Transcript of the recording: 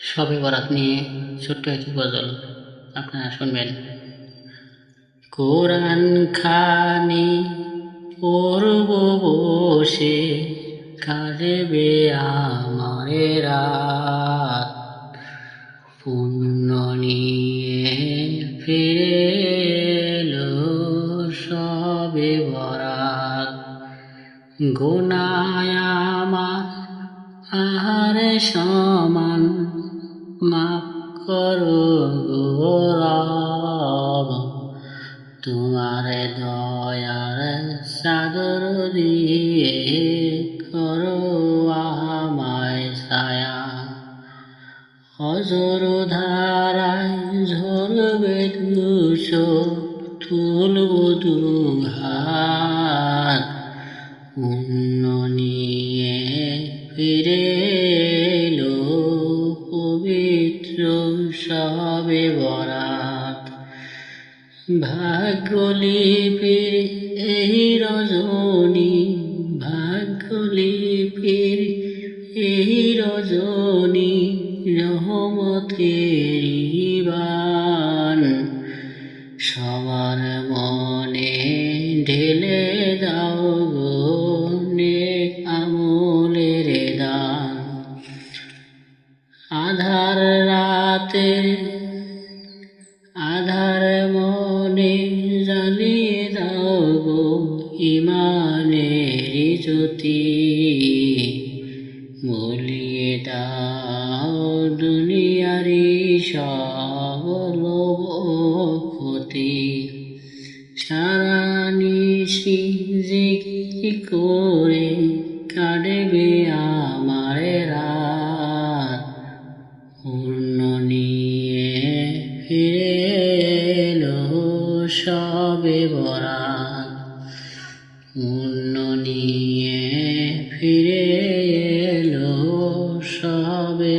সবে বরাত নিয়ে ছোট্ট একটি গজল আপনারা শুনবেন। কোরআন খানি পড়ব বসে কাজবে আমারে রাত। পুণ্য নিয়ে ফিরে এলো সবে বরাত। গোনায় আমার আহারে সমান মাফ করো গৌরব তোমার দয়ার সাগর দিয়ে করো আমায় ছায়া হজর ধারায় ঝরবে দুশো তুলব দুহাত পুণ্য নিয়ে ফিরে সবে বরাত। ভাগ্যলিপির এই রজনী, ভাগ্যলিপির এই রজনী, রহমতের বান সবার মনে ঢেলে দাও গো আমলের দান। আধার রাতে মনে জ্বালিয়ে দাও গো ইমানের জ্যোতি। বলিয়ে দাও দুনিয়ারি সব লোভ ক্ষতি সারা নিশি জিগি করে কাটবে আমার রাত। পূর্ণ সবে বরাত মূল্য নিয়ে ফিরে এলো সবে